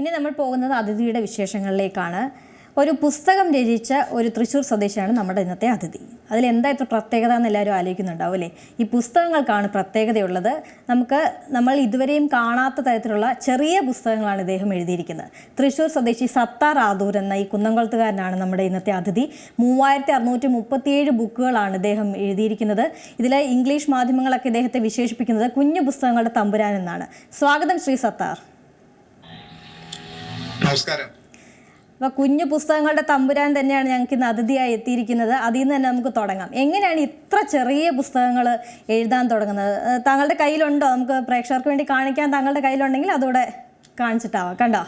ഇനി നമ്മൾ പോകുന്നത് അതിഥിയുടെ വിശേഷങ്ങളിലേക്കാണ്. ഒരു പുസ്തകം രചിച്ച ഒരു തൃശ്ശൂർ സ്വദേശിയാണ് നമ്മുടെ ഇന്നത്തെ അതിഥി. അതിൽ എന്താ പ്രത്യേകത എന്ന് എല്ലാവരും ആലോചിക്കുന്നുണ്ടാവും അല്ലേ? ഈ പുസ്തകങ്ങൾക്കാണ് പ്രത്യേകതയുള്ളത്. നമുക്ക് നമ്മൾ ഇതുവരെയും കാണാത്ത തരത്തിലുള്ള ചെറിയ പുസ്തകങ്ങളാണ് ഇദ്ദേഹം എഴുതിയിരിക്കുന്നത്. തൃശ്ശൂർ സ്വദേശി സത്താർ ആദൂർ എന്ന ഈ കുന്നംകുളത്തുകാരനാണ് നമ്മുടെ ഇന്നത്തെ അതിഥി. മൂവായിരത്തി അറുന്നൂറ്റി മുപ്പത്തിയേഴ് ബുക്കുകളാണ് ഇദ്ദേഹം എഴുതിയിരിക്കുന്നത്. ഇതിലെ ഇംഗ്ലീഷ് മാധ്യമങ്ങളൊക്കെ ഇദ്ദേഹത്തെ വിശേഷിപ്പിക്കുന്നത് കുഞ്ഞു പുസ്തകങ്ങളുടെ തമ്പുരാൻ എന്നാണ്. സ്വാഗതം ശ്രീ സത്താർ. നമസ്കാരം. അപ്പൊ കുഞ്ഞു പുസ്തകങ്ങളുടെ തമ്പുരാൻ തന്നെയാണ് ഞങ്ങൾക്ക് ഇന്ന് അതിഥിയായി എത്തിയിരിക്കുന്നത്. അതിൽ നിന്ന് തന്നെ നമുക്ക് തുടങ്ങാം. എങ്ങനെയാണ് ഇത്ര ചെറിയ പുസ്തകങ്ങൾ എഴുതാൻ തുടങ്ങുന്നത്? താങ്കളുടെ കയ്യിലുണ്ടോ? നമുക്ക് പ്രേക്ഷകർക്ക് വേണ്ടി കാണിക്കാൻ താങ്കളുടെ കയ്യിലുണ്ടെങ്കിൽ അതോടെ കാണിച്ചിട്ടാവാം. കണ്ടോ?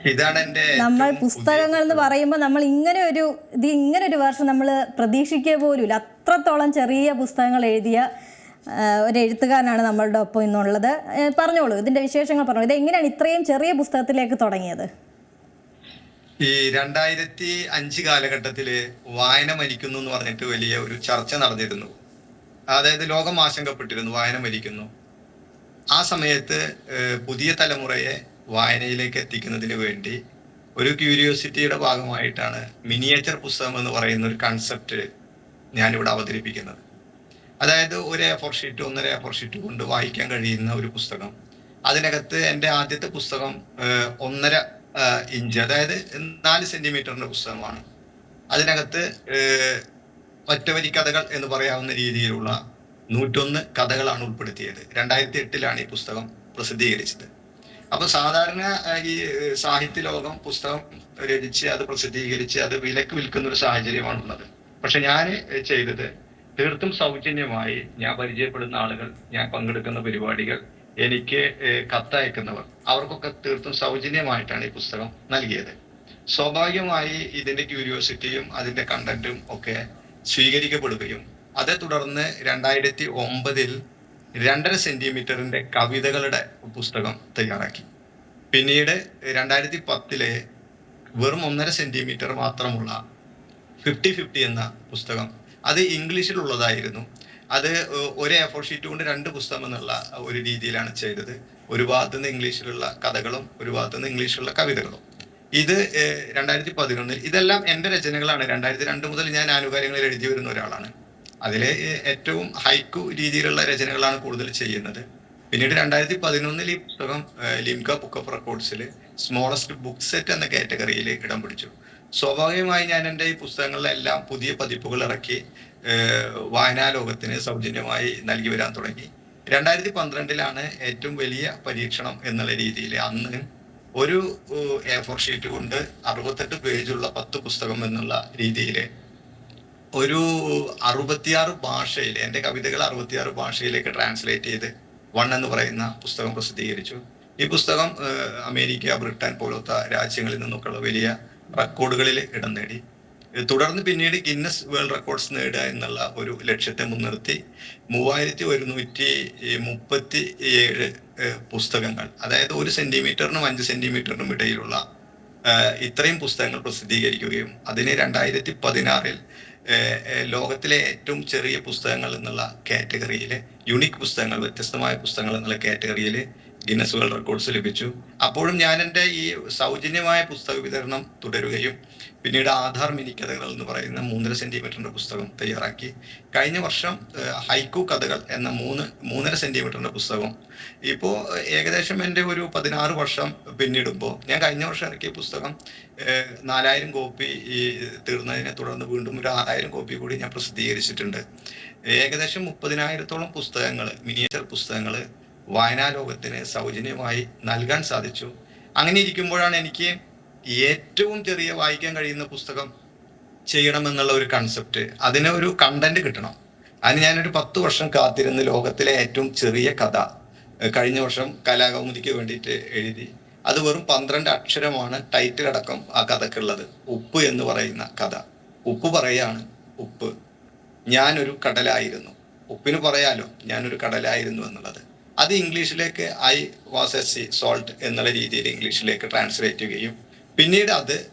ഇതാണ് എന്റെ നമ്മൾ പുസ്തകങ്ങൾ എന്ന് പറയുമ്പോൾ നമ്മൾ ഇങ്ങനെ ഒരു ഇത് ഇങ്ങനെ ഒരു വർഷം നമ്മൾ പ്രതീക്ഷിക്കുക പോലും ഇല്ല അത്രത്തോളം ചെറിയ പുസ്തകങ്ങൾ എഴുതിയ ഒരു എഴുത്തുകാരനാണ് നമ്മളുടെ ഒപ്പം ഇന്നുള്ളത്. പറഞ്ഞോളൂ ഇതിന്റെ വിശേഷങ്ങൾ പറഞ്ഞോളൂ. ഇത് എങ്ങനെയാണ് ഇത്രയും ചെറിയ പുസ്തകത്തിലേക്ക് തുടങ്ങിയത്? ഈ രണ്ടായിരത്തി അഞ്ച് കാലഘട്ടത്തിൽ വായന മരിക്കുന്നു എന്ന് പറഞ്ഞിട്ട് വലിയ ഒരു ചർച്ച നടന്നിരുന്നു. അതായത് ലോകം ആശങ്കപ്പെട്ടിരുന്നു വായന മരിക്കുന്നു. ആ സമയത്ത് പുതിയ തലമുറയെ വായനയിലേക്ക് എത്തിക്കുന്നതിന് വേണ്ടി ഒരു ക്യൂരിയോസിറ്റിയുടെ ഭാഗമായിട്ടാണ് മിനിയേച്ചർ പുസ്തകം എന്ന് പറയുന്ന ഒരു കൺസെപ്റ്റ് ഞാനിവിടെ അവതരിപ്പിക്കുന്നത്. അതായത് ഒരു എ ഫോർ ഷീറ്റ് ഒന്നര എ ഫോർ ഷീറ്റ് കൊണ്ട് വായിക്കാൻ കഴിയുന്ന ഒരു പുസ്തകം. അതിനകത്ത് എന്റെ ആദ്യത്തെ പുസ്തകം ഒന്നര ഇഞ്ച് അതായത് നാല് സെന്റിമീറ്ററിന്റെ പുസ്തകമാണ്. അതിനകത്ത് ഒറ്റവരി കഥകൾ എന്ന് പറയാവുന്ന രീതിയിലുള്ള നൂറ്റൊന്ന് കഥകളാണ് ഉൾപ്പെടുത്തിയത്. രണ്ടായിരത്തി എട്ടിലാണ് ഈ പുസ്തകം പ്രസിദ്ധീകരിച്ചത്. അപ്പൊ സാധാരണ ഈ സാഹിത്യ ലോകം പുസ്തകം രചിച്ച് അത് പ്രസിദ്ധീകരിച്ച് അത് വിലക്ക് വിൽക്കുന്ന ഒരു സാഹചര്യമാണുള്ളത്. പക്ഷെ ഞാൻ ചെയ്തത് തീർത്തും സൗജന്യമായി ഞാൻ പരിചയപ്പെടുന്ന ആളുകൾ ഞാൻ പങ്കെടുക്കുന്ന പരിപാടികൾ എനിക്ക് കത്തയക്കുന്നവർ അവർക്കൊക്കെ തീർത്തും സൗജന്യമായിട്ടാണ് ഈ പുസ്തകം നൽകിയത്. സ്വാഭാവികമായി ഇതിന്റെ ക്യൂരിയോസിറ്റിയും അതിന്റെ കണ്ടന്റും ഒക്കെ സ്വീകരിക്കപ്പെടുകയും അതേ തുടർന്ന് രണ്ടായിരത്തി ഒമ്പതിൽ രണ്ടര സെന്റിമീറ്ററിന്റെ കവിതകളുടെ പുസ്തകം തയ്യാറാക്കി. പിന്നീട് രണ്ടായിരത്തി പത്തിലെ വെറും ഒന്നര സെന്റിമീറ്റർ മാത്രമുള്ള ഫിഫ്റ്റി ഫിഫ്റ്റി എന്ന പുസ്തകം അത് ഇംഗ്ലീഷിലുള്ളതായിരുന്നു. അത് ഒരു എ ഫോർ ഷീറ്റ് കൊണ്ട് രണ്ട് പുസ്തകം എന്നുള്ള ഒരു രീതിയിലാണ് ചെയ്തത്. ഒരു ഭാഗത്ത് നിന്ന് ഇംഗ്ലീഷിലുള്ള കഥകളും ഒരു ഭാഗത്ത് നിന്ന് ഇംഗ്ലീഷിലുള്ള കവിതകളും. ഇത് രണ്ടായിരത്തി പതിനൊന്നിൽ ഇതെല്ലാം എന്റെ രചനകളാണ്. രണ്ടായിരത്തി രണ്ട് മുതൽ ഞാൻ ആനുകാര്യങ്ങളിൽ എഴുതി വരുന്ന ഒരാളാണ്. അതിൽ ഏറ്റവും ഹൈക്കു രീതിയിലുള്ള രചനകളാണ് കൂടുതൽ ചെയ്യുന്നത്. പിന്നീട് രണ്ടായിരത്തി പതിനൊന്നിൽ ഈ പുസ്തകം ലിംക ബുക്ക് ഓഫ് റെക്കോർഡ്സിൽ സ്മോളസ്റ്റ് ബുക്ക് സെറ്റ് എന്ന കാറ്റഗറിയിൽ ഇടം പിടിച്ചു. സ്വാഭാവികമായി ഞാൻ എന്റെ ഈ പുസ്തകങ്ങളിലെല്ലാം പുതിയ പതിപ്പുകൾ ഇറക്കി വായനാ ലോകത്തിന് സൗജന്യമായി നൽകി വരാൻ തുടങ്ങി. രണ്ടായിരത്തി പന്ത്രണ്ടിലാണ് ഏറ്റവും വലിയ പരീക്ഷണം എന്നുള്ള രീതിയിൽ അന്ന് ഒരു എ ഫോർ ഷീറ്റ് കൊണ്ട് അറുപത്തെട്ട് പേജുള്ള പത്ത് പുസ്തകം എന്നുള്ള രീതിയിൽ ഒരു അറുപത്തിയാറ് ഭാഷയിൽ എന്റെ കവിതകൾ അറുപത്തിയാറ് ഭാഷയിലേക്ക് ട്രാൻസ്ലേറ്റ് ചെയ്ത് വൺ എന്ന് പറയുന്ന പുസ്തകം പ്രസിദ്ധീകരിച്ചു. ഈ പുസ്തകം അമേരിക്ക ബ്രിട്ടൻ പോലത്തെ രാജ്യങ്ങളിൽ നിന്നൊക്കെയുള്ള വലിയ റെക്കോർഡുകളിൽ ഇടം നേടി. തുടർന്ന് പിന്നീട് ഗിന്നസ് വേൾഡ് റെക്കോർഡ്സ് നേടുക എന്നുള്ള ഒരു ലക്ഷ്യത്തെ മുൻനിർത്തി മൂവായിരത്തി ഒരുന്നൂറ്റി മുപ്പത്തി ഏഴ് പുസ്തകങ്ങൾ അതായത് ഒരു സെന്റിമീറ്ററിനും അഞ്ച് സെന്റിമീറ്ററിനും ഇടയിലുള്ള ഇത്രയും പുസ്തകങ്ങൾ പ്രസിദ്ധീകരിക്കുകയും അതിന് രണ്ടായിരത്തി പതിനാറിൽ ലോകത്തിലെ ഏറ്റവും ചെറിയ പുസ്തകങ്ങൾ എന്നുള്ള കാറ്റഗറിയിൽ യുണീക് പുസ്തകങ്ങൾ വ്യത്യസ്തമായ പുസ്തകങ്ങൾ എന്നുള്ള കാറ്റഗറിയിൽ ഗിന്നസ് വേൾഡ് റെക്കോർഡ്സ് ലഭിച്ചു. അപ്പോഴും ഞാൻ എന്റെ ഈ സൗജന്യമായ പുസ്തക വിതരണം തുടരുകയും പിന്നീട് ആധാർ മിനി കഥകൾ എന്ന് പറയുന്ന മൂന്നര സെന്റിമീറ്ററിന്റെ പുസ്തകം തയ്യാറാക്കി. കഴിഞ്ഞ വർഷം ഹൈക്കു കഥകൾ എന്ന മൂന്ന് മൂന്നര സെന്റിമീറ്ററിന്റെ പുസ്തകം ഇപ്പോൾ ഏകദേശം എന്റെ ഒരു പതിനാറ് വർഷം പിന്നിടുമ്പോൾ ഞാൻ കഴിഞ്ഞ വർഷം ഇറക്കിയ പുസ്തകം നാലായിരം കോപ്പി ഈ തീർന്നതിനെ തുടർന്ന് വീണ്ടും ഒരു ആറായിരം കോപ്പി കൂടി ഞാൻ പ്രസിദ്ധീകരിച്ചിട്ടുണ്ട്. ഏകദേശം മുപ്പതിനായിരത്തോളം പുസ്തകങ്ങൾ മിനിയേച്ചർ പുസ്തകങ്ങൾ വായനാ ലോകത്തിന് സൗജന്യമായി നൽകാൻ സാധിച്ചു. അങ്ങനെ ഇരിക്കുമ്പോഴാണ് എനിക്ക് ഏറ്റവും ചെറിയ വായിക്കാൻ കഴിയുന്ന പുസ്തകം ചെയ്യണമെന്നുള്ള ഒരു കൺസെപ്റ്റ് അതിന് ഒരു കണ്ടന്റ് കിട്ടണം. അതിന് ഞാനൊരു പത്ത് വർഷം കാത്തിരുന്ന് ലോകത്തിലെ ഏറ്റവും ചെറിയ കഥ കഴിഞ്ഞ വർഷം കലാകൗമുദിക്ക് വേണ്ടിയിട്ട് എഴുതി അത് വെറും പന്ത്രണ്ട് അക്ഷരമാണ് ടൈറ്റിൽ അടക്കം ആ കഥക്കുള്ളത്. ഉപ്പ് എന്ന് പറയുന്ന കഥ. ഉപ്പ് പറയാണ് ഉപ്പ് ഞാനൊരു കടലായിരുന്നു. ഉപ്പിന് പറയാലോ ഞാനൊരു കടലായിരുന്നു എന്നുള്ളത്. അത് ഇംഗ്ലീഷിലേക്ക് I was a sea salt എന്നുള്ള രീതിയിൽ ഇംഗ്ലീഷിലേക്ക് ട്രാൻസ്ലേറ്റ് ചെയ്യും പിന്നീട് അത്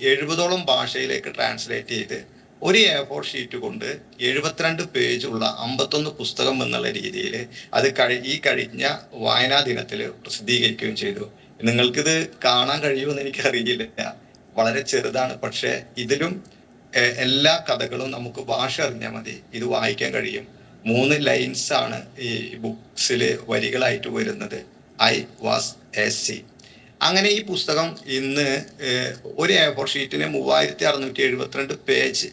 എഴുപതോളം ഭാഷയിലേക്ക് ട്രാൻസ്ലേറ്റ് ചെയ്ത് ഒരു എ ഫോർ ഷീറ്റ് കൊണ്ട് എഴുപത്തിരണ്ട് പേജുള്ള അമ്പത്തൊന്ന് പുസ്തകം എന്നുള്ള രീതിയിൽ അത് കഴി ഈ കഴിഞ്ഞ വായനാ ദിനത്തിൽ പ്രസിദ്ധീകരിക്കുകയും ചെയ്തു. നിങ്ങൾക്കിത് കാണാൻ കഴിയുമെന്ന് എനിക്കറിയില്ല. വളരെ ചെറുതാണ്. പക്ഷേ ഇതിലും എല്ലാ കഥകളും നമുക്ക് ഭാഷ അറിഞ്ഞാൽ മതി. ഇത് വായിക്കാൻ കഴിയും. മൂന്ന് ലൈൻസ് ആണ് ഈ ബുക്സിൽ വരികളായിട്ട് വരുന്നത്. ഐ വാസ് എ സി അങ്ങനെ ഈ പുസ്തകം ഇന്ന് ഒരു എ ഫോർ ഷീറ്റിന് മൂവായിരത്തി അറുന്നൂറ്റി എഴുപത്തിരണ്ട് പേജ്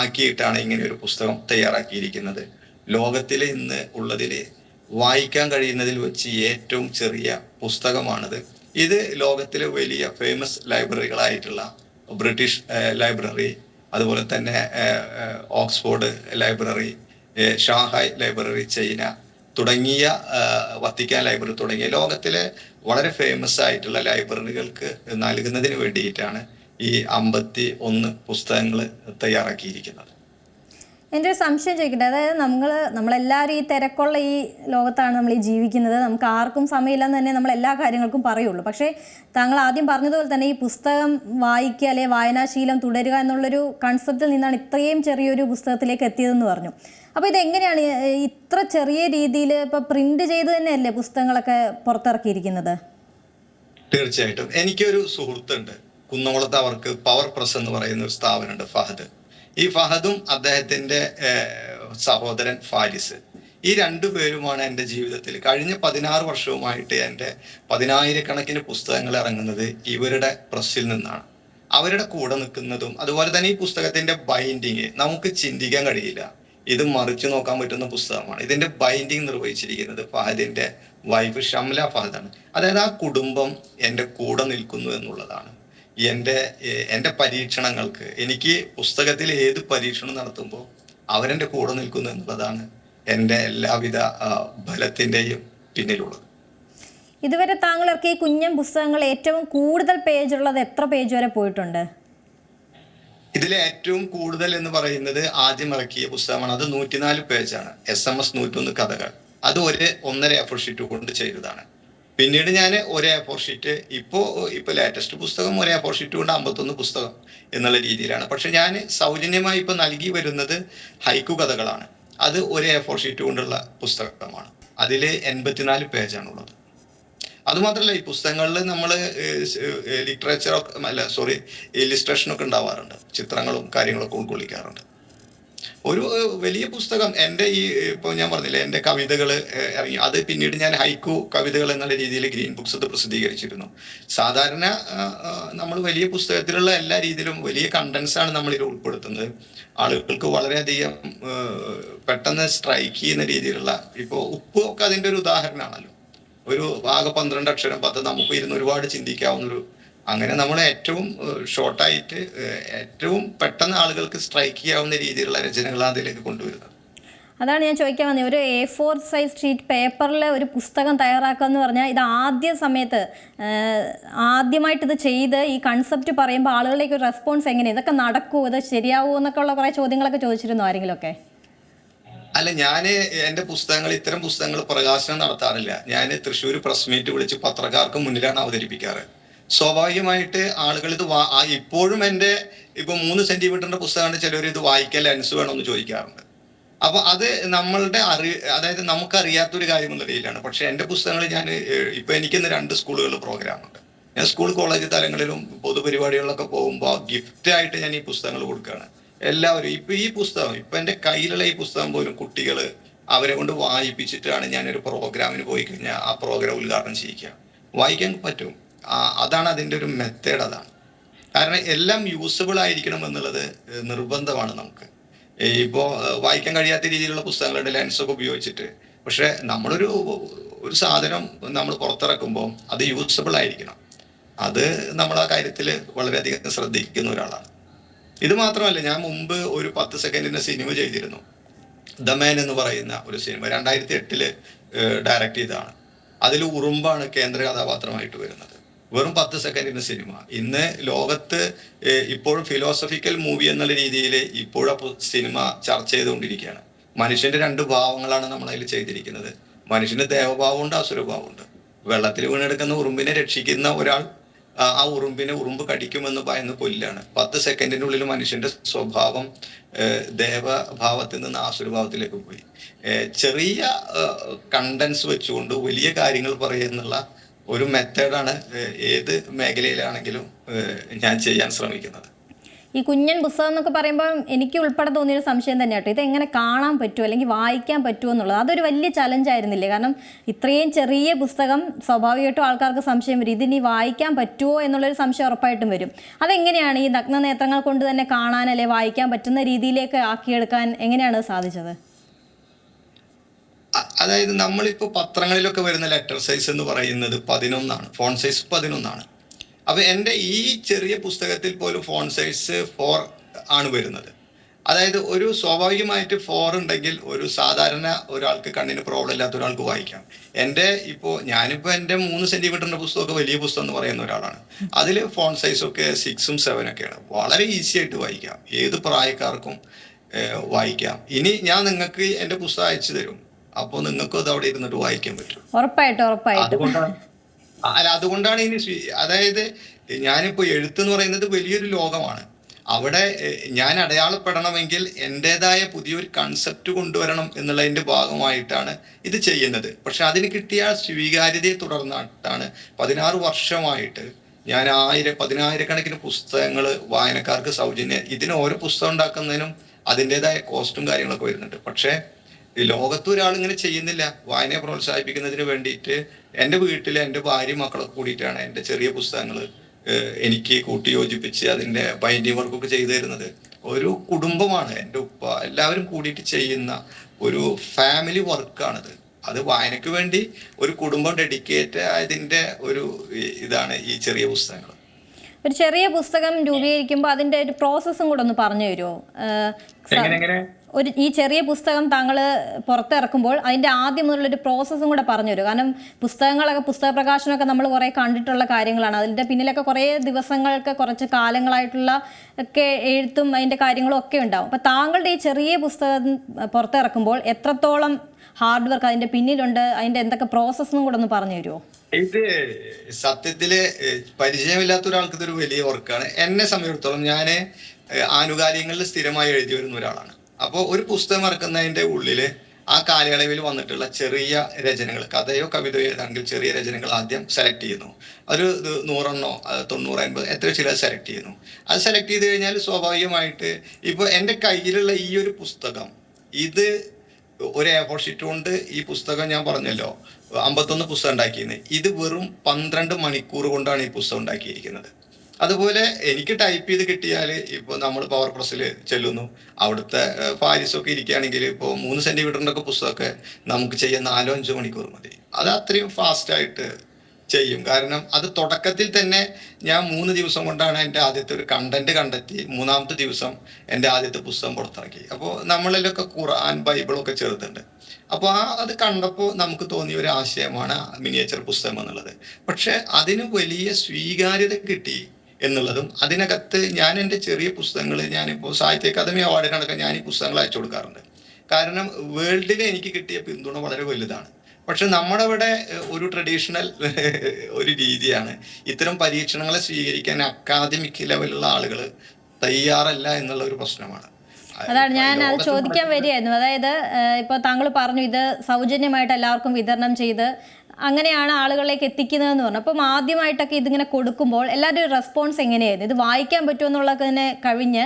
ആക്കിയിട്ടാണ് ഇങ്ങനെ ഒരു പുസ്തകം തയ്യാറാക്കിയിരിക്കുന്നത്. ലോകത്തിൽ ഇന്ന് ഉള്ളതിൽ വായിക്കാൻ കഴിയുന്നതിൽ വെച്ച് ഏറ്റവും ചെറിയ പുസ്തകമാണിത്. ഇത് ലോകത്തിലെ വലിയ ഫേമസ് ലൈബ്രറികളായിട്ടുള്ള ബ്രിട്ടീഷ് ലൈബ്രറി അതുപോലെ തന്നെ Oxford library Shanghai library China തുടങ്ങിയ വത്തിക്കാൻ ലൈബ്രറി തുടങ്ങിയ ലോകത്തിലെ വളരെ ഫേമസ് ആയിട്ടുള്ള ലൈബ്രറികൾക്ക് നൽകുന്നതിന് വേണ്ടിയിട്ടാണ് ഈ അമ്പത്തി ഒന്ന് പുസ്തകങ്ങൾ തയ്യാറാക്കിയിരിക്കുന്നത്. എന്റെ ഒരു സംശയം ചോദിക്കട്ടെ. അതായത് നമ്മൾ നമ്മളെല്ലാവരും ഈ തിരക്കുള്ള ഈ ലോകത്താണ് നമ്മൾ ഈ ജീവിക്കുന്നത്. നമുക്ക് ആർക്കും സമയമില്ലെന്ന് തന്നെ നമ്മൾ എല്ലാ കാര്യങ്ങൾക്കും പറയുള്ളൂ. പക്ഷേ താങ്കൾ ആദ്യം പറഞ്ഞതുപോലെ തന്നെ ഈ പുസ്തകം വായിക്കുക അല്ലെ വായനാശീലം തുടരുക എന്നുള്ളൊരു കൺസെപ്റ്റിൽ നിന്നാണ് ഇത്രയും ചെറിയൊരു പുസ്തകത്തിലേക്ക് എത്തിയതെന്ന് പറഞ്ഞു. അപ്പോൾ ഇതെങ്ങനെയാണ്? ഇത്ര ചെറിയ രീതിയിൽ ഇപ്പോൾ പ്രിന്റ് ചെയ്ത് തന്നെയല്ലേ പുസ്തകങ്ങളൊക്കെ പുറത്തിറക്കിയിരിക്കുന്നത്? തീർച്ചയായിട്ടും. എനിക്കൊരു സുഹൃത്തുണ്ട്. കുന്നംകുളത്ത് അവർക്ക് പവർ പ്രസ് എന്ന് പറയുന്ന ഒരു സ്ഥാപനമുണ്ട് ഫഹദ്. ഈ ഫഹദും അദ്ദേഹത്തിന്റെ സഹോദരൻ ഫാരിസ്. ഈ രണ്ടു പേരുമാണ് എന്റെ ജീവിതത്തിൽ കഴിഞ്ഞ പതിനാറ് വർഷവുമായിട്ട് എന്റെ പതിനായിരക്കണക്കിന് പുസ്തകങ്ങൾ ഇറങ്ങുന്നത് ഇവരുടെ പ്രസ്സിൽ നിന്നാണ്. അവരുടെ കൂടെ നിൽക്കുന്നതും അതുപോലെ തന്നെ ഈ പുസ്തകത്തിന്റെ ബൈൻഡിങ് നമുക്ക് ചിന്തിക്കാൻ കഴിയില്ല. ഇത് മറിച്ചു നോക്കാൻ പറ്റുന്ന പുസ്തകമാണ്. ഇതിന്റെ ബൈൻഡിങ് നിർവഹിച്ചിരിക്കുന്നത് ഫഹദിന്റെ വൈഫ് ഷംല ഫഹദാണ്. അതായത് ആ കുടുംബം എന്റെ കൂടെ നിൽക്കുന്നു എന്നുള്ളതാണ്. എന്റെ എന്റെ പരീക്ഷണങ്ങൾക്ക് എനിക്ക് പുസ്തകത്തിൽ ഏത് പരീക്ഷണം നടത്തുമ്പോൾ അവരെന്റെ കൂടെ നിൽക്കുന്നു എന്നുള്ളതാണ് എന്റെ എല്ലാവിധ ബലത്തിന്റെയും പിന്നിലുള്ളത്. ഇതുവരെ താങ്കൾക്ക് ഈ കുഞ്ഞൻ പുസ്തകങ്ങൾ ഏറ്റവും കൂടുതൽ പേജ് ഉള്ളത് എത്ര പേജ് വരെ പോയിട്ടുണ്ട്? ഇതിൽ ഏറ്റവും കൂടുതൽ എന്ന് പറയുന്നത് ആദ്യം ഇറക്കിയ പുസ്തകമാണ്. അത് നൂറ്റിനാല് പേജാണ് എസ് എം എസ് നൂറ്റൊന്ന് കഥകൾ. അത് ഒരു ഒന്നര എ ഷീറ്റ് കൊണ്ട് ചെയ്തതാണ്. പിന്നീട് ഞാൻ ഒരു എ ഫോർ ഷീറ്റ് ഇപ്പോൾ ഇപ്പോൾ ലേറ്റസ്റ്റ് പുസ്തകം ഒരു എ ഫോർ ഷീറ്റ് കൊണ്ട് അമ്പത്തൊന്ന് പുസ്തകം എന്നുള്ള രീതിയിലാണ്. പക്ഷെ ഞാൻ സൗജന്യമായി ഇപ്പോൾ നൽകി വരുന്നത് ഹൈക്കു കഥകളാണ്. അത് ഒരു എ ഫോർ ഷീറ്റ് കൊണ്ടുള്ള പുസ്തകമാണ്. അതിൽ എൺപത്തിനാല് പേജാണുള്ളത് അതുമാത്രമല്ല ഈ പുസ്തകങ്ങളിൽ നമ്മൾ ലിറ്ററേച്ചറൊക്കെ അല്ല സോറി ഇലിസ്ട്രേഷനൊക്കെ ഉണ്ടാവാറുണ്ട്. ചിത്രങ്ങളും കാര്യങ്ങളൊക്കെ ഉൾക്കൊള്ളിക്കാറുണ്ട്. ഒരു വലിയ പുസ്തകം. എന്റെ ഈ ഇപ്പോൾ ഞാൻ പറഞ്ഞില്ലേ എന്റെ കവിതകൾ ഇറങ്ങി അത് പിന്നീട് ഞാൻ ഹൈക്കു കവിതകൾ എന്നുള്ള രീതിയിൽ ഗ്രീൻ ബുക്സ് അത് പ്രസിദ്ധീകരിച്ചിരുന്നു. സാധാരണ നമ്മൾ വലിയ പുസ്തകത്തിലുള്ള എല്ലാ രീതിയിലും വലിയ കണ്ടൻസാണ് നമ്മളിൽ ഉൾപ്പെടുത്തുന്നത്. ആളുകൾക്ക് വളരെയധികം പെട്ടെന്ന് സ്ട്രൈക്ക് ചെയ്യുന്ന രീതിയിലുള്ള ഇപ്പോൾ ഉപ്പ് ഒക്കെ അതിന്റെ ഒരു ഉദാഹരണമാണല്ലോ. ഒരു ആകെ പന്ത്രണ്ട് അക്ഷരം പത്ത് നമുക്ക് ഇരുന്ന് ഒരുപാട് ചിന്തിക്കാവുന്ന ഒരു അങ്ങനെ നമ്മൾ ഏറ്റവും ഷോർട്ടായിട്ട് ഏറ്റവും പെട്ടെന്ന് ആളുകൾക്ക് സ്ട്രൈക്ക് ചെയ്യാവുന്ന രീതിയിലുള്ള രചനകളാണ് അതിലേക്ക് കൊണ്ടുവരുന്നത്. അതാണ് ഞാൻ ചോദിക്കാൻ വന്നത് ഒരു എ ഫോർ സൈസ് ഷീറ്റ് പേപ്പറിലെ ഒരു പുസ്തകം തയ്യാറാക്കുക എന്ന് പറഞ്ഞാൽ ഇത് ആദ്യ സമയത്ത് ആദ്യമായിട്ട് ഇത് ചെയ്ത് ഈ കൺസെപ്റ്റ് പറയുമ്പോൾ ആളുകളിലേക്ക് ഒരു റെസ്പോൺസ് എങ്ങനെ? ഇതൊക്കെ നടക്കുമോ ഇത് ശരിയാവുമോ എന്നൊക്കെ ഉള്ള കുറേ ചോദ്യങ്ങളൊക്കെ ചോദിച്ചിരുന്നു ആരെങ്കിലുമൊക്കെ? അല്ല ഞാൻ എന്റെ പുസ്തകങ്ങൾ ഇത്തരം പുസ്തകങ്ങൾ പ്രകാശനം നടത്താറില്ല. ഞാൻ തൃശ്ശൂർ പ്രസ് മീറ്റ് വിളിച്ച് പത്രക്കാർക്ക് മുന്നിലാണ് അവതരിപ്പിക്കാറ്. സ്വാഭാവികമായിട്ട് ആളുകൾ ഇത് ഇപ്പോഴും എന്റെ ഇപ്പൊ മൂന്ന് സെന്റിമീറ്ററിന്റെ പുസ്തകമാണ് ചിലർ ഇത് വായിക്കാൻ ലെൻസ് വേണമെന്ന് ചോദിക്കാറുണ്ട്. അപ്പൊ അത് നമ്മളുടെ അറി അതായത് നമുക്കറിയാത്തൊരു കാര്യം എന്നുള്ള രീതിയിലാണ്. പക്ഷെ എന്റെ പുസ്തകങ്ങൾ ഞാൻ ഇപ്പൊ എനിക്കിന്ന് രണ്ട് സ്കൂളുകളിൽ പ്രോഗ്രാമുണ്ട്. ഞാൻ സ്കൂൾ കോളേജ് തലങ്ങളിലും പൊതുപരിപാടികളിലൊക്കെ പോകുമ്പോൾ ഗിഫ്റ്റ് ആയിട്ട് ഞാൻ ഈ പുസ്തകങ്ങൾ കൊടുക്കുകയാണ്. എല്ലാവരും ഇപ്പൊ ഈ പുസ്തകം ഇപ്പൊ എന്റെ കയ്യിലുള്ള ഈ പുസ്തകം പോലും കുട്ടികൾ അവരെ കൊണ്ട് വായിപ്പിച്ചിട്ടാണ് ഞാനൊരു പ്രോഗ്രാമിന് പോയി കഴിഞ്ഞാൽ ആ പ്രോഗ്രാം ഉദ്ഘാടനം ചെയ്യിക്കുക. വായിക്കാൻ പറ്റും. അതാണ് അതിന്റെ ഒരു മെത്തേഡ് അതാണ്. കാരണം എല്ലാം യൂസബിൾ ആയിരിക്കണം എന്നുള്ളത് നിർബന്ധമാണ് നമുക്ക്. ഇപ്പോൾ വായിക്കാൻ കഴിയാത്ത രീതിയിലുള്ള പുസ്തകങ്ങളുണ്ട് ലെൻസൊക്കെ ഉപയോഗിച്ചിട്ട്. പക്ഷെ നമ്മളൊരു ഒരു സാധനം നമ്മൾ പുറത്തിറക്കുമ്പോൾ അത് യൂസബിൾ ആയിരിക്കണം. അത് നമ്മൾ ആ കാര്യത്തിൽ വളരെയധികം ശ്രദ്ധിക്കുന്ന ഒരാളാണ്. ഇത് മാത്രമല്ല ഞാൻ മുമ്പ് ഒരു പത്ത് സെക്കൻഡിന്റെ സിനിമ ചെയ്തിരുന്നു. ദ മാൻ എന്ന് പറയുന്ന ഒരു സിനിമ രണ്ടായിരത്തി എട്ടിൽ ഡയറക്റ്റ് ചെയ്തതാണ്. അതിൽ ഉറുമ്പാണ് കേന്ദ്ര കഥാപാത്രമായിട്ട് വരുന്നത്. വെറും പത്ത് സെക്കൻഡിന്റെ സിനിമ ഇന്ന് ലോകത്ത് ഇപ്പോഴും ഫിലോസഫിക്കൽ മൂവി എന്നുള്ള രീതിയിൽ ഇപ്പോഴും സിനിമ ചർച്ച ചെയ്തുകൊണ്ടിരിക്കുകയാണ്. മനുഷ്യന്റെ രണ്ട് ഭാവങ്ങളാണ് നമ്മൾ അതിൽ ചെയ്തിരിക്കുന്നത്. മനുഷ്യന് ദേവഭാവമുണ്ട് അസുരഭാവമുണ്ട്. വെള്ളത്തിൽ വീണെടുക്കുന്ന ഉറുമ്പിനെ രക്ഷിക്കുന്ന ഒരാൾ ആ ഉറുമ്പിനെ ഉറുമ്പ് കടിക്കുമെന്ന് ഭയന്ന് കൊല്ലാണ് പത്ത് സെക്കൻഡിന്റെ ഉള്ളിൽ മനുഷ്യന്റെ സ്വഭാവം ദേവഭാവത്തിൽ നിന്ന് ആസുരഭാവത്തിലേക്ക് പോയി. ചെറിയ കണ്ടൻസ് വെച്ചുകൊണ്ട് വലിയ കാര്യങ്ങൾ പറയുന്നുള്ള ഒരു മെത്തേഡാണ് ഏത് മേഖലയിലാണെങ്കിലും ഞാൻ ചെയ്യാൻ ശ്രമിക്കുന്നത്. ഈ കുഞ്ഞൻ പുസ്തകം എന്നൊക്കെ പറയുമ്പോൾ എനിക്ക് ഉൾപ്പെടെ തോന്നിയൊരു സംശയം തന്നെ കേട്ടോ ഇത് എങ്ങനെ കാണാൻ പറ്റുമോ അല്ലെങ്കിൽ വായിക്കാൻ പറ്റുമോ എന്നുള്ളത്. അതൊരു വലിയ ചലഞ്ച് ആയിരുന്നില്ലേ? കാരണം ഇത്രയും ചെറിയ പുസ്തകം സ്വാഭാവികമായിട്ടും ആൾക്കാർക്ക് സംശയം വരും. ഇതിനി വായിക്കാൻ പറ്റുമോ എന്നുള്ളൊരു സംശയം ഉറപ്പായിട്ടും വരും. അതെങ്ങനെയാണ് ഈ നഗ്ന നേത്രങ്ങൾ കൊണ്ട് തന്നെ കാണാൻ അല്ലെ വായിക്കാൻ പറ്റുന്ന രീതിയിലേക്ക് ആക്കിയെടുക്കാൻ എങ്ങനെയാണ് സാധിച്ചത്? അതായത് നമ്മളിപ്പോൾ പത്രങ്ങളിലൊക്കെ വരുന്ന ലെറ്റർ സൈസ് എന്ന് പറയുന്നത് പതിനൊന്നാണ്. Phone size പതിനൊന്നാണ്. അപ്പോൾ എന്റെ ഈ ചെറിയ പുസ്തകത്തിൽ പോലും ഫോൺ സൈസ് ഫോർ ആണ് വരുന്നത്. അതായത് ഒരു സ്വാഭാവികമായിട്ട് ഫോർ ഉണ്ടെങ്കിൽ ഒരു സാധാരണ ഒരാൾക്ക് കണ്ണിന് പ്രോബ്ലം ഇല്ലാത്ത ഒരാൾക്ക് വായിക്കാം. എന്റെ ഇപ്പോൾ ഞാനിപ്പോൾ എന്റെ മൂന്ന് സെന്റിമീറ്ററിന്റെ പുസ്തകമൊക്കെ വലിയ പുസ്തകം എന്ന് പറയുന്ന ഒരാളാണ്. അതിൽ ഫോൺ സൈസൊക്കെ സിക്സും സെവനൊക്കെയാണ് വളരെ ഈസി ആയിട്ട് വായിക്കാം. ഏത് പ്രായക്കാർക്കും വായിക്കാം. ഇനി ഞാൻ നിങ്ങൾക്ക് എന്റെ പുസ്തകം അയച്ചു തരും. അപ്പോൾ നിങ്ങൾക്കും അത് അവിടെ ഇരുന്നിട്ട് വായിക്കാൻ പറ്റും. ഉറപ്പായിട്ടും ഉറപ്പായിട്ടും. അല്ല അതുകൊണ്ടാണ് ഇനി അതായത് ഞാനിപ്പോ എഴുത്ത് എന്ന് പറയുന്നത് വലിയൊരു ലോകമാണ്. അവിടെ ഞാൻ അടയാളപ്പെടണമെങ്കിൽ എന്റെതായ പുതിയൊരു കൺസെപ്റ്റ് കൊണ്ടുവരണം എന്നുള്ളതിന്റെ ഭാഗമായിട്ടാണ് ഇത് ചെയ്യുന്നത്. പക്ഷെ അതിന് കിട്ടിയ സ്വീകാര്യതയെ തുടർന്നിട്ടാണ് പതിനാറ് വർഷമായിട്ട് ഞാൻ ആയിരം പതിനായിരക്കണക്കിന് പുസ്തകങ്ങൾ വായനക്കാർക്ക് സൗജന്യം ഇതിന് ഓരോ പുസ്തകം ഉണ്ടാക്കുന്നതിനും അതിന്റെതായ കോസ്റ്റും കാര്യങ്ങളൊക്കെ വരുന്നുണ്ട്. പക്ഷേ ലോകത്ത് ഒരാൾ ഇങ്ങനെ ചെയ്യുന്നില്ല. വായനയെ പ്രോത്സാഹിപ്പിക്കുന്നതിന് വേണ്ടിയിട്ട് എന്റെ വീട്ടിൽ എന്റെ ഭാര്യ മക്കളൊക്കെ കൂടിയിട്ടാണ് എന്റെ ചെറിയ പുസ്തകങ്ങൾ എനിക്ക് കൂട്ടിയോജിപ്പിച്ച് അതിന്റെ ബൈൻഡിങ് വർക്കൊക്കെ ചെയ്തു തരുന്നത്. ഒരു കുടുംബമാണ്. എന്റെ ഉപ്പ എല്ലാവരും കൂടിയിട്ട് ചെയ്യുന്ന ഒരു ഫാമിലി വർക്കാണിത് അത് വായനയ്ക്ക് വേണ്ടി ഒരു കുടുംബം ഡെഡിക്കേറ്റ് ആയതിന്റെ ഒരു ഇതാണ് ഈ ചെറിയ പുസ്തകങ്ങൾ. ഒരു ചെറിയ പുസ്തകം രൂപീകരിക്കുമ്പോൾ അതിന്റെ ഒരു പ്രോസസ്സും കൂടെ ഒന്ന് പറഞ്ഞു തരുമോ? ഒരു ഈ ചെറിയ പുസ്തകം താങ്കൾ പുറത്തിറക്കുമ്പോൾ അതിന്റെ ആദ്യം മുതലുള്ളൊരു പ്രോസസ്സും കൂടെ പറഞ്ഞു തരും. കാരണം പുസ്തകങ്ങളൊക്കെ പുസ്തക പ്രകാശനമൊക്കെ നമ്മൾ കുറേ കണ്ടിട്ടുള്ള കാര്യങ്ങളാണ്. അതിന്റെ പിന്നിലൊക്കെ കുറേ ദിവസങ്ങൾക്ക് കുറച്ച് കാലങ്ങളായിട്ടുള്ള ഒക്കെ എഴുത്തും അതിന്റെ കാര്യങ്ങളും ഒക്കെ ഉണ്ടാവും. അപ്പോൾ താങ്കളുടെ ഈ ചെറിയ പുസ്തകം പുറത്തിറക്കുമ്പോൾ എത്രത്തോളം ഹാർഡ് വർക്ക് അതിന്റെ പിന്നിലുണ്ട്? അതിന്റെ എന്തൊക്കെ പ്രോസസ്സും കൂടെ ഒന്ന് പറഞ്ഞു തരുമോ? ഇത് സത്യത്തിൽ പരിചയമില്ലാത്ത ഒരാൾക്ക് ഇതൊരു വലിയ വർക്കാണ് എന്നെ സംബന്ധിച്ചിടത്തോളം ഞാൻ ആനുകാലികങ്ങളിൽ സ്ഥിരമായി എഴുതി വരുന്ന ഒരാളാണ്. അപ്പോൾ ഒരു പുസ്തകം ഇറക്കുന്നതിന്റെ ഉള്ളിൽ ആ കാലയളവിൽ വന്നിട്ടുള്ള ചെറിയ രചനകൾ കഥയോ കവിതയോ ഏതാണെങ്കിൽ ചെറിയ രചനകൾ ആദ്യം സെലക്ട് ചെയ്യുന്നു. ഒരു നൂറെണ്ണോ തൊണ്ണൂറ് അൻപത് എത്ര ചില സെലക്ട് ചെയ്യുന്നു. അത് സെലക്ട് ചെയ്ത് കഴിഞ്ഞാൽ സ്വാഭാവികമായിട്ട് ഇപ്പോൾ എന്റെ കയ്യിലുള്ള ഈ ഒരു പുസ്തകം ഇത് ഒരു എ ഷീറ്റ് കൊണ്ട് ഈ പുസ്തകം ഞാൻ പറഞ്ഞല്ലോ അമ്പത്തൊന്ന് പുസ്തകം ഉണ്ടാക്കിയിരുന്നത് ഇത് വെറും പന്ത്രണ്ട് മണിക്കൂർ കൊണ്ടാണ് ഈ പുസ്തകം ഉണ്ടാക്കിയിരിക്കുന്നത്. അതുപോലെ എനിക്ക് ടൈപ്പ് ചെയ്ത് കിട്ടിയാൽ ഇപ്പോൾ നമ്മൾ പവർ പ്രസ്സിൽ ചെല്ലുന്നു. അവിടുത്തെ ഫാരിസൊക്കെ ഇരിക്കുകയാണെങ്കിൽ ഇപ്പോൾ മൂന്ന് സെന്റിമീറ്ററിന്റെ ഒക്കെ പുസ്തകമൊക്കെ നമുക്ക് ചെയ്യാൻ നാലോ അഞ്ചോ മണിക്കൂർ മതി. അത് അത്രയും ഫാസ്റ്റായിട്ട് ചെയ്യും. കാരണം അത് തുടക്കത്തിൽ തന്നെ ഞാൻ മൂന്ന് ദിവസം കൊണ്ടാണ് എന്റെ ആദ്യത്തെ ഒരു കണ്ടന്റ് കണ്ടെത്തി. മൂന്നാമത്തെ ദിവസം എന്റെ ആദ്യത്തെ പുസ്തകം പുറത്തിറക്കി. അപ്പോൾ നമ്മളിലൊക്കെ ഖുർആൻ ബൈബിളൊക്കെ ചേർത്തുണ്ട് അപ്പോൾ ആ അത് കണ്ടപ്പോൾ നമുക്ക് തോന്നിയ ഒരു ആശയമാണ് മിനിയേച്ചർ പുസ്തകം എന്നുള്ളത്. പക്ഷേ അതിന് വലിയ സ്വീകാര്യത കിട്ടി. എന്നുള്ളതും അതിനകത്ത് ഞാൻ എന്റെ ചെറിയ പുസ്തകങ്ങൾ ഞാനിപ്പോൾ സാഹിത്യ അക്കാദമി അവാർഡിനടക്കം ഞാൻ ഈ പുസ്തകങ്ങൾ അയച്ചു കൊടുക്കാറുണ്ട്. കാരണം വേൾഡിന് എനിക്ക് കിട്ടിയ പിന്തുണ വളരെ വലുതാണ്. പക്ഷെ നമ്മുടെ ഇവിടെ ഒരു ട്രഡീഷണൽ ഒരു രീതിയാണ്. ഇത്തരം പരീക്ഷണങ്ങളെ സ്വീകരിക്കാൻ അക്കാദമിക് ലെവലുള്ള ആളുകൾ തയ്യാറല്ല എന്നുള്ള ഒരു പ്രശ്നമാണ്. അതാണ്. ഞാൻ അത് ചോദിക്കാൻ വരികയായിരുന്നു. അതായത് ഇപ്പോൾ താങ്കൾ പറഞ്ഞു ഇത് സൗജന്യമായിട്ട് എല്ലാവർക്കും വിതരണം ചെയ്ത് അങ്ങനെയാണ് ആളുകളിലേക്ക് എത്തിക്കുന്നതെന്ന് പറഞ്ഞു. അപ്പം ആദ്യമായിട്ടൊക്കെ ഇതിങ്ങനെ കൊടുക്കുമ്പോൾ എല്ലാവരുടെയും റെസ്പോൺസ് എങ്ങനെയായിരുന്നു? ഇത് വായിക്കാൻ പറ്റുമോ എന്നുള്ളതിനെ കഴിഞ്ഞ്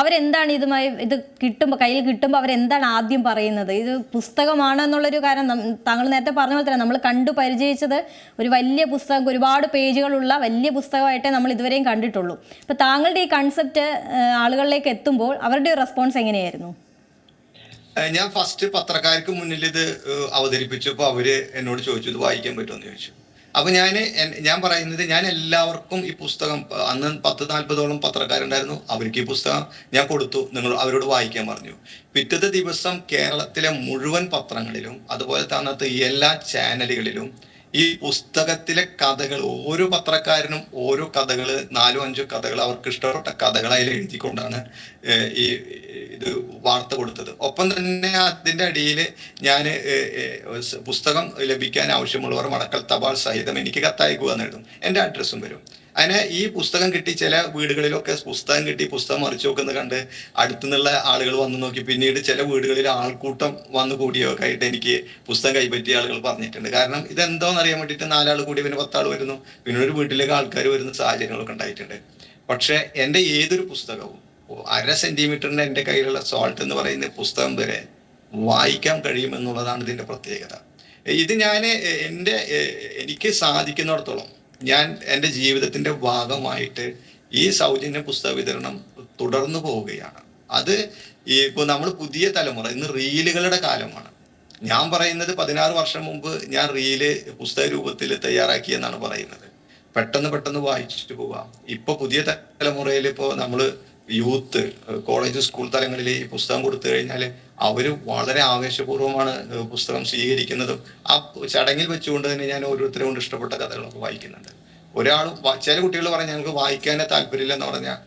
അവരെന്താണ് ഇതുമായി ഇത് കിട്ടുമ്പോൾ കയ്യിൽ കിട്ടുമ്പോൾ അവരെന്താണ് ആദ്യം പറയുന്നത്? ഇത് പുസ്തകമാണ് എന്നുള്ളൊരു കാരണം താങ്കൾ നേരത്തെ പറഞ്ഞ പോലെ തന്നെ നമ്മൾ കണ്ടു പരിചയിച്ചത് ഒരു വലിയ പുസ്തകം ഒരുപാട് പേജുകളുള്ള വലിയ പുസ്തകമായിട്ടേ നമ്മൾ ഇതുവരെയും കണ്ടിട്ടുള്ളൂ. അപ്പോൾ താങ്കളുടെ ഈ കൺസെപ്റ്റ് ആളുകളിലേക്ക് എത്തുമ്പോൾ അവരുടെ റെസ്പോൺസ് എങ്ങനെയായിരുന്നു? ഞാൻ ഫസ്റ്റ് പത്രക്കാർക്ക് മുന്നിൽ ഇത് അവതരിപ്പിച്ചപ്പോൾ അവർ എന്നോട് ചോദിച്ചു ഇത് വായിക്കാൻ പറ്റുമെന്ന് ചോദിച്ചു. അപ്പൊ ഞാൻ ഞാൻ പറയുന്നത് ഞാൻ എല്ലാവർക്കും ഈ പുസ്തകം അന്ന് പത്ത് നാൽപ്പതോളം പത്രക്കാരുണ്ടായിരുന്നു. അവർക്ക് ഈ പുസ്തകം ഞാൻ കൊടുത്തു. നിങ്ങൾ അവരോട് വായിക്കാൻ പറഞ്ഞു. പിറ്റത്തെ ദിവസം കേരളത്തിലെ മുഴുവൻ പത്രങ്ങളിലും അതുപോലെ തന്നെ എല്ലാ ചാനലുകളിലും ഈ പുസ്തകത്തിലെ കഥകൾ ഓരോ പത്രക്കാരനും ഓരോ കഥകൾ നാലോ അഞ്ചോ കഥകൾ അവർക്ക് ഇഷ്ടപ്പെട്ട കഥകളായി എഴുതിക്കൊണ്ടാണ് ഈ ഇത് വാർത്ത കൊടുത്തത്. ഒപ്പം തന്നെ അതിന്റെ അടിയിൽ ഞാൻ പുസ്തകം ലഭിക്കാൻ ആവശ്യമുള്ളവർ മടക്കൽ തപാൽ സഹിതം എനിക്ക് കത്തയക്കുക എന്ന് എഴുതും എന്റെ അഡ്രസ്സും വരും. അതിനെ ഈ പുസ്തകം കിട്ടി ചില വീടുകളിലൊക്കെ പുസ്തകം കിട്ടി പുസ്തകം മറിച്ചു നോക്കുന്നത് കണ്ട് അടുത്തുനിന്നുള്ള ആളുകൾ വന്ന് നോക്കി. പിന്നീട് ചില വീടുകളിൽ ആൾക്കൂട്ടം വന്നു കൂടിയൊക്കെ ആയിട്ട് എനിക്ക് പുസ്തകം കൈപ്പറ്റിയ ആളുകൾ പറഞ്ഞിട്ടുണ്ട്. കാരണം ഇതെന്തോന്ന് അറിയാൻ വേണ്ടിയിട്ട് നാലാൾ കൂടി പിന്നെ പത്താൾ വരുന്നു. പിന്നെ ഒരു വീട്ടിലേക്ക് ആൾക്കാർ വരുന്ന സാഹചര്യങ്ങളൊക്കെ ഉണ്ടായിട്ടുണ്ട്. പക്ഷേ എന്റെ ഏതൊരു പുസ്തകവും അര സെന്റിമീറ്ററിന്റെ എന്റെ കയ്യിലുള്ള സോൾട്ട് എന്ന് പറയുന്ന പുസ്തകം വരെ വായിക്കാൻ കഴിയുമെന്നുള്ളതാണ് ഇതിന്റെ പ്രത്യേകത. ഇത് ഞാൻ എന്റെ എനിക്ക് സാധിക്കുന്നിടത്തോളം ഞാൻ എന്റെ ജീവിതത്തിന്റെ ഭാഗമായിട്ട് ഈ സൗജന്യ പുസ്തക വിതരണം തുടർന്നു പോവുകയാണ്. അത് ഇപ്പോൾ നമ്മൾ പുതിയ തലമുറ ഇന്ന് റീലുകളുടെ കാലമാണ്. ഞാൻ പറയുന്നത് പതിനാറ് വർഷം മുമ്പ് ഞാൻ റീൽ പുസ്തക രൂപത്തിൽ തയ്യാറാക്കി എന്നാണ് പറയുന്നത്. പെട്ടെന്ന് പെട്ടെന്ന് വായിച്ചിട്ട് പോവാം. ഇപ്പൊ പുതിയ തലമുറയിൽ ഇപ്പോൾ നമ്മൾ യൂത്ത് കോളേജ് സ്കൂൾ തലങ്ങളിൽ ഈ പുസ്തകം കൊടുത്തു കഴിഞ്ഞാൽ അവർ വളരെ ആവേശപൂർവമാണ് പുസ്തകം സ്വീകരിക്കുന്നതും. ആ ചടങ്ങിൽ വെച്ചുകൊണ്ട് തന്നെ ഞാൻ ഓരോരുത്തരെ കൊണ്ട് ഇഷ്ടപ്പെട്ട കഥകളൊക്കെ വായിക്കുന്നുണ്ട്. ഒരാൾ ചില കുട്ടികൾ പറഞ്ഞാൽ ഞങ്ങൾക്ക് വായിക്കാനേ താല്പര്യമില്ല എന്ന് പറഞ്ഞാൽ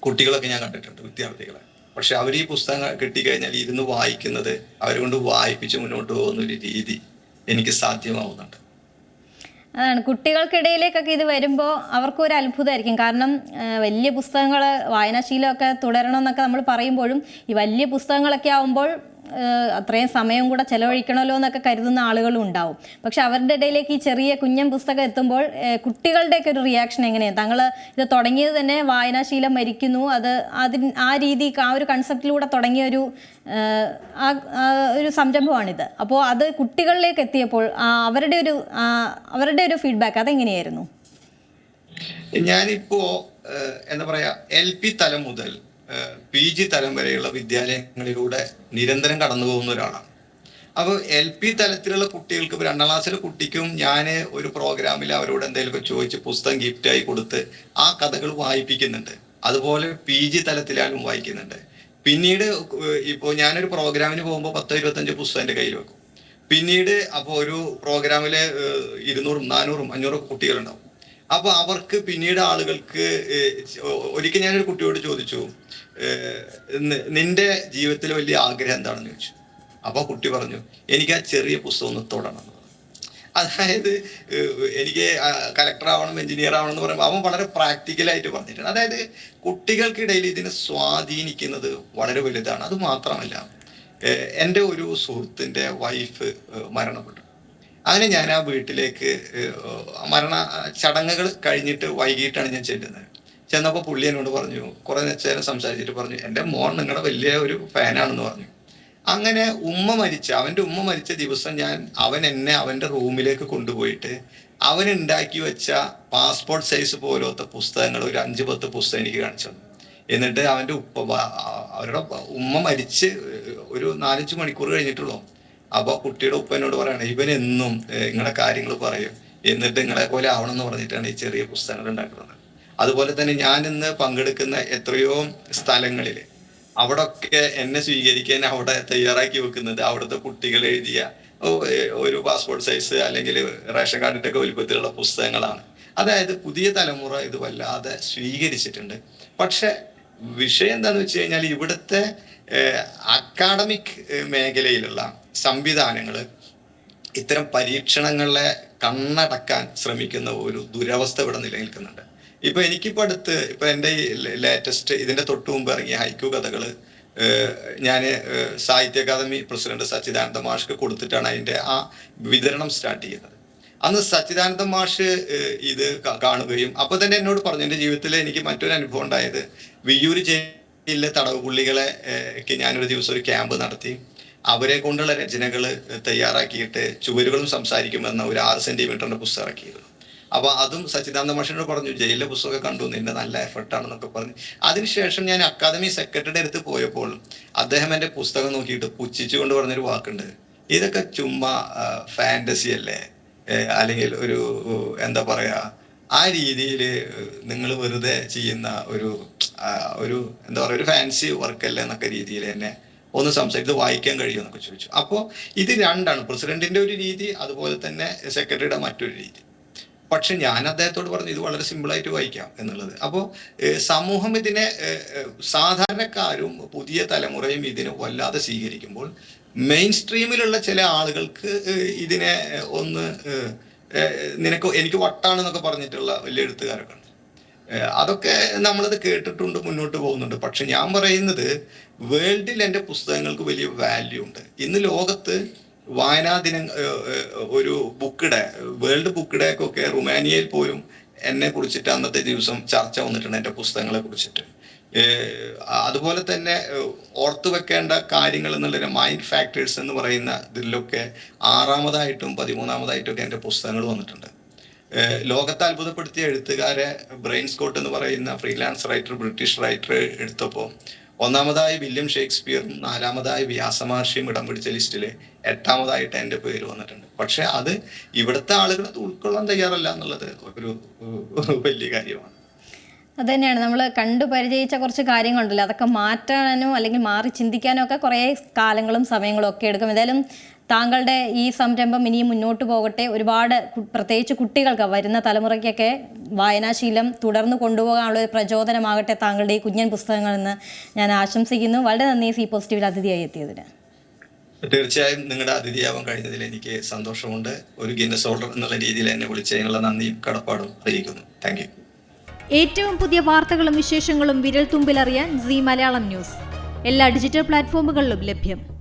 കുട്ടികളൊക്കെ ഞാൻ കണ്ടിട്ടുണ്ട് വിദ്യാർത്ഥികളെ. പക്ഷെ അവർ ഈ പുസ്തകം കിട്ടിക്കഴിഞ്ഞാൽ ഇരുന്ന് വായിക്കുന്നത് അവരെ കൊണ്ട് വായിപ്പിച്ച് മുന്നോട്ട് പോകുന്ന ഒരു രീതി എനിക്ക് സാധ്യമാവുന്നുണ്ട്. അതാണ്. കുട്ടികൾക്കിടയിലേക്കൊക്കെ ഇത് വരുമ്പോൾ അവർക്കും ഒരു അത്ഭുതമായിരിക്കും. കാരണം വലിയ പുസ്തകങ്ങൾ വായനാശീലമൊക്കെ തുടരണമെന്നൊക്കെ നമ്മൾ പറയുമ്പോഴും ഈ വലിയ പുസ്തകങ്ങളൊക്കെ ആവുമ്പോൾ അത്രയും സമയം കൂടെ ചെലവഴിക്കണമല്ലോ എന്നൊക്കെ കരുതുന്ന ആളുകളും ഉണ്ടാവും. പക്ഷെ അവരുടെ ഇടയിലേക്ക് ഈ ചെറിയ കുഞ്ഞൻ പുസ്തകം എത്തുമ്പോൾ കുട്ടികളുടെയൊക്കെ ഒരു റിയാക്ഷൻ എങ്ങനെയാണ് താങ്കൾ ഇത് തുടങ്ങിയത് തന്നെ വായനാശീലം മരിക്കുന്നു. അത് അതിന് ആ രീതി ആ ഒരു കൺസെപ്റ്റിലൂടെ തുടങ്ങിയ ഒരു ആ, ഒരു സംരംഭമാണിത്. അപ്പോൾ അത് കുട്ടികളിലേക്ക് എത്തിയപ്പോൾ അവരുടെ ഒരു അവരുടെ ഒരു ഫീഡ്ബാക്ക് അതെങ്ങനെയായിരുന്നു? ഞാനിപ്പോ എന്താ പറയാ എൽ പി തലം മുതൽ പി ജി തലം വരെയുള്ള വിദ്യാലയങ്ങളിലൂടെ നിരന്തരം കടന്നു പോകുന്ന ഒരാളാണ്. അപ്പോൾ എൽ പി തലത്തിലുള്ള കുട്ടികൾക്ക് രണ്ടാം ക്ലാസ്സിലെ കുട്ടിക്കും ഞാൻ ഒരു പ്രോഗ്രാമിൽ അവരോട് എന്തെങ്കിലുമൊക്കെ ചോദിച്ച് പുസ്തകം ഗിഫ്റ്റായി കൊടുത്ത് ആ കഥകൾ വായിപ്പിക്കുന്നുണ്ട്. അതുപോലെ പി ജി തലത്തിലാലും വായിക്കുന്നുണ്ട്. പിന്നീട് ഇപ്പോൾ ഞാനൊരു പ്രോഗ്രാമിന് പോകുമ്പോൾ പത്തോ ഇരുപത്തഞ്ച് പുസ്തകം എന്റെ കയ്യിൽ വെക്കും. പിന്നീട് അപ്പോൾ ഒരു പ്രോഗ്രാമിൽ ഇരുന്നൂറും നാനൂറും അഞ്ഞൂറും കുട്ടികളുണ്ടാവും. അപ്പൊ അവർക്ക് പിന്നീട് ആളുകൾക്ക് ഒരിക്കൽ ഞാനൊരു കുട്ടിയോട് ചോദിച്ചു നിന്റെ ജീവിതത്തിൽ വലിയ ആഗ്രഹം എന്താണെന്ന് ചോദിച്ചു. അപ്പൊ കുട്ടി പറഞ്ഞു എനിക്ക് ആ ചെറിയ പുസ്തകം ഒന്ന് തൊടണം. അതായത് എനിക്ക് കലക്ടർ ആവണം എഞ്ചിനീയർ ആവണം എന്ന് പറയുമ്പോൾ അവൻ വളരെ പ്രാക്ടിക്കലായിട്ട് പറഞ്ഞിട്ടുണ്ട്. അതായത് കുട്ടികൾക്കിടയിൽ ഇതിനെ സ്വാധീനിക്കുന്നത് വളരെ വലുതാണ്. അത് മാത്രമല്ല എന്റെ ഒരു സുഹൃത്തിന്റെ വൈഫ് മരണപ്പെട്ടു. അങ്ങനെ ഞാൻ ആ വീട്ടിലേക്ക് മരണ ചടങ്ങുകൾ കഴിഞ്ഞിട്ട് വൈകിട്ടാണ് ഞാൻ ചെല്ലുന്നത്. ചെന്നപ്പോൾ പുള്ളി എന്നോട് പറഞ്ഞു കുറെ നേരം സംസാരിച്ചിട്ട് പറഞ്ഞു എന്റെ മോൻ നിങ്ങളുടെ വലിയ ഒരു ഫാനാണെന്ന് പറഞ്ഞു. അങ്ങനെ ഉമ്മ മരിച്ച അവന്റെ ഉമ്മ മരിച്ച ദിവസം ഞാൻ അവൻ എന്നെ അവന്റെ റൂമിലേക്ക് കൊണ്ടുപോയിട്ട് അവൻ ഉണ്ടാക്കി വെച്ച പാസ്പോർട്ട് സൈസ് പോലത്തെ പുസ്തകങ്ങൾ ഒരു അഞ്ച് പത്ത് പുസ്തകം എനിക്ക് കാണിച്ചു തന്നു. എന്നിട്ട് അവന്റെ ഉപ്പ അവരുടെ ഉമ്മ മരിച്ച് ഒരു നാലഞ്ച് മണിക്കൂർ കഴിഞ്ഞിട്ടുള്ളൂ. അപ്പൊ കുട്ടിയുടെ ഉപ്പ എന്നോട് പറയാണ് ഇവൻ എന്നും നിങ്ങളുടെ കാര്യങ്ങൾ പറയും. എന്നിട്ട് നിങ്ങളെ പോലെ ആവണം എന്ന് പറഞ്ഞിട്ടാണ് ഈ ചെറിയ പുസ്തകങ്ങൾ ഉണ്ടാക്കുന്നത്. അതുപോലെ തന്നെ ഞാൻ ഇന്ന് പങ്കെടുക്കുന്ന എത്രയോ സ്ഥലങ്ങളിൽ അവിടെ ഒക്കെ എന്നെ സ്വീകരിക്കാൻ അവിടെ തയ്യാറാക്കി വെക്കുന്നത് അവിടുത്തെ കുട്ടികൾ എഴുതിയ ഒരു പാസ്പോർട്ട് സൈസ് അല്ലെങ്കിൽ റേഷൻ കാർഡിന്റെ ഒക്കെ വലുപ്പത്തിലുള്ള പുസ്തകങ്ങളാണ്. അതായത് പുതിയ തലമുറ ഇത് വല്ലാതെ സ്വീകരിച്ചിട്ടുണ്ട്. പക്ഷെ വിഷയം എന്താണെന്ന് വെച്ച് കഴിഞ്ഞാൽ ഇവിടുത്തെ അക്കാഡമിക് മേഖലയിലുള്ള സംവിധാനങ്ങൾ ഇത്തരം പരീക്ഷണങ്ങളെ കണ്ണടക്കാൻ ശ്രമിക്കുന്ന ഒരു ദുരവസ്ഥ ഇവിടെ നിലനിൽക്കുന്നുണ്ട്. ഇപ്പൊ എനിക്കിപ്പോ അടുത്ത് ഇപ്പൊ എന്റെ ഈ ലേറ്റസ്റ്റ് ഇതിന്റെ തൊട്ടു മുമ്പ് ഇറങ്ങിയ ഹൈക്കു കഥകൾ ഞാൻ സാഹിത്യ അക്കാദമി പ്രസിഡന്റ് സച്ചിദാനന്ദ മാഷ്ക്ക് കൊടുത്തിട്ടാണ് അതിന്റെ ആ വിതരണം സ്റ്റാർട്ട് ചെയ്യുന്നത്. അന്ന് സച്ചിദാനന്ദ മാഷ് ഇത് കാണുകയും അപ്പൊ തന്നെ എന്നോട് പറഞ്ഞു എന്റെ ജീവിതത്തിൽ എനിക്ക് മറ്റൊരു അനുഭവം ഉണ്ടായത് വിയ്യൂര് ജയിലിലെ തടവ് പുള്ളികളെ ഞാനൊരു ദിവസം ഒരു ക്യാമ്പ് നടത്തി. അവരെ കൊണ്ടുള്ള രചനകൾ തയ്യാറാക്കിയിട്ട് ചുവരുകളും സംസാരിക്കുമെന്ന ഒരു ആറ് സെന്റിമീറ്ററിന്റെ പുസ്തകം ഇറക്കിയിരുന്നു. അപ്പൊ അതും സച്ചിദാനന്ദ മാഷിനോട് പറഞ്ഞു ജയിലിലെ പുസ്തകമൊക്കെ കണ്ടു നിന്റെ നല്ല എഫർട്ടാണെന്നൊക്കെ പറഞ്ഞു. അതിനുശേഷം ഞാൻ അക്കാദമി സെക്രട്ടറിയുടെ അടുത്ത് പോയപ്പോൾ അദ്ദേഹം എന്റെ പുസ്തകം നോക്കിയിട്ട് പുച്ഛിച്ചുകൊണ്ട് പറഞ്ഞൊരു വാക്കുണ്ട്. ഇതൊക്കെ ചുമ്മാ ഫാന്റസി അല്ലേ? അല്ലെങ്കിൽ ഒരു എന്താ പറയാ ആ രീതിയിൽ നിങ്ങൾ വെറുതെ ചെയ്യുന്ന ഒരു ഒരു എന്താ പറയുക ഒരു ഫാൻസി വർക്കല്ലേ എന്നൊക്കെ രീതിയിൽ എന്നെ ഒന്ന് സംസാരിച്ച് വായിക്കാൻ കഴിയുമെന്നൊക്കെ ചോദിച്ചു. അപ്പോൾ ഇത് രണ്ടാണ്. പ്രസിഡന്റിന്റെ ഒരു രീതി അതുപോലെ തന്നെ സെക്രട്ടറിയുടെ മറ്റൊരു രീതി. പക്ഷെ ഞാൻ അദ്ദേഹത്തോട് പറഞ്ഞു ഇത് വളരെ സിമ്പിളായിട്ട് വായിക്കാം എന്നുള്ളത്. അപ്പോൾ സമൂഹം ഇതിനെ സാധാരണക്കാരും പുതിയ തലമുറയും ഇതിനെ വല്ലാതെ സ്വീകരിക്കുമ്പോൾ മെയിൻ സ്ട്രീമിലുള്ള ചില ആളുകൾക്ക് ഇതിനെ ഒന്ന് നിനക്ക് എനിക്ക് വട്ടാണെന്നൊക്കെ പറഞ്ഞിട്ടുള്ള വലിയ എഴുത്തുകാരൊക്കെ അതൊക്കെ നമ്മളത് കേട്ടിട്ടുണ്ട് മുന്നോട്ട് പോകുന്നുണ്ട്. പക്ഷെ ഞാൻ പറയുന്നത് വേൾഡിൽ എന്റെ പുസ്തകങ്ങൾക്ക് വലിയ വാല്യൂ ഉണ്ട്. ഇന്ന് ലോകത്ത് വായനാ ദിനം ഒരു ബുക്കിടെ വേൾഡ് ബുക്കിടെ റുമാനിയയിൽ പോലും എന്നെ കുറിച്ചിട്ട് അന്നത്തെ ദിവസം ചർച്ച വന്നിട്ടുണ്ട് എന്റെ പുസ്തകങ്ങളെ കുറിച്ചിട്ട്. അതുപോലെ തന്നെ ഓർത്തു വെക്കേണ്ട കാര്യങ്ങൾ എന്നുള്ള മൈൻഡ് ഫാക്ടേഴ്സ് എന്ന് പറയുന്ന ഇതിലൊക്കെ ആറാമതായിട്ടും പതിമൂന്നാമതായിട്ടും ഒക്കെ എന്റെ പുസ്തകങ്ങൾ വന്നിട്ടുണ്ട്. ലോകത്തെ അത്ഭുതപ്പെടുത്തിയ എഴുത്തുകാരെ ബ്രെയിൻ സ്കോട്ട് എന്ന് പറയുന്ന ഫ്രീലാൻസ് റൈറ്റർ ബ്രിട്ടീഷ് റൈറ്റർ എടുത്തപ്പോൾ ഒന്നാമതായി വില്യം ഷേക്സ്പിയറും നാലാമതായി വ്യാസമഹർഷിയും ഇടം പിടിച്ച ലിസ്റ്റിൽ എട്ടാമതായിട്ട് എന്റെ പേര് വന്നിട്ടുണ്ട്. പക്ഷെ അത് ഇവിടുത്തെ ആളുകൾ ഉൾക്കൊള്ളാൻ തയ്യാറല്ല എന്നുള്ളത് ഒരു വലിയ കാര്യമാണ്. അത് തന്നെയാണ് നമ്മൾ കണ്ടു പരിചയിച്ച കുറച്ച് കാര്യങ്ങളുണ്ടല്ലോ. അതൊക്കെ മാറ്റാനോ അല്ലെങ്കിൽ മാറി ചിന്തിക്കാനോ ഒക്കെ കുറേ കാലങ്ങളും സമയങ്ങളും ഒക്കെ എടുക്കും. എന്തായാലും താങ്കളുടെ ഈ സംരംഭം ഇനിയും മുന്നോട്ട് പോകട്ടെ. ഒരുപാട് പ്രത്യേകിച്ച് കുട്ടികൾക്ക് വരുന്ന തലമുറയ്ക്കൊക്കെ വായനാശീലം തുടർന്ന് കൊണ്ടുപോകാനുള്ള ഒരു പ്രചോദനമാകട്ടെ താങ്കളുടെ ഈ കുഞ്ഞൻ പുസ്തകങ്ങളെന്ന് ഞാൻ ആശംസിക്കുന്നു. വളരെ നന്ദി സി പോസിറ്റീവിൽ അതിഥിയായി എത്തിയതിന്. തീർച്ചയായും നിങ്ങളുടെ അതിഥിയാവാൻ കഴിഞ്ഞതിൽ എനിക്ക് സന്തോഷമുണ്ട്. ഒരു ഗിന്നസ് ഓർഡർ എന്നുള്ള രീതിയിൽ എന്നെ വിളിച്ചതിനുള്ള നന്ദിയും കടപ്പാടും അറിയിക്കുന്നു. Thank you. ഏറ്റവും പുതിയ വാർത്തകളും വിശേഷങ്ങളും വിരൽ തുമ്പിലറിയാൻ സി മലയാളം ന്യൂസ്. എല്ലാ ഡിജിറ്റൽ പ്ലാറ്റ്ഫോമുകളിലും ലഭ്യം.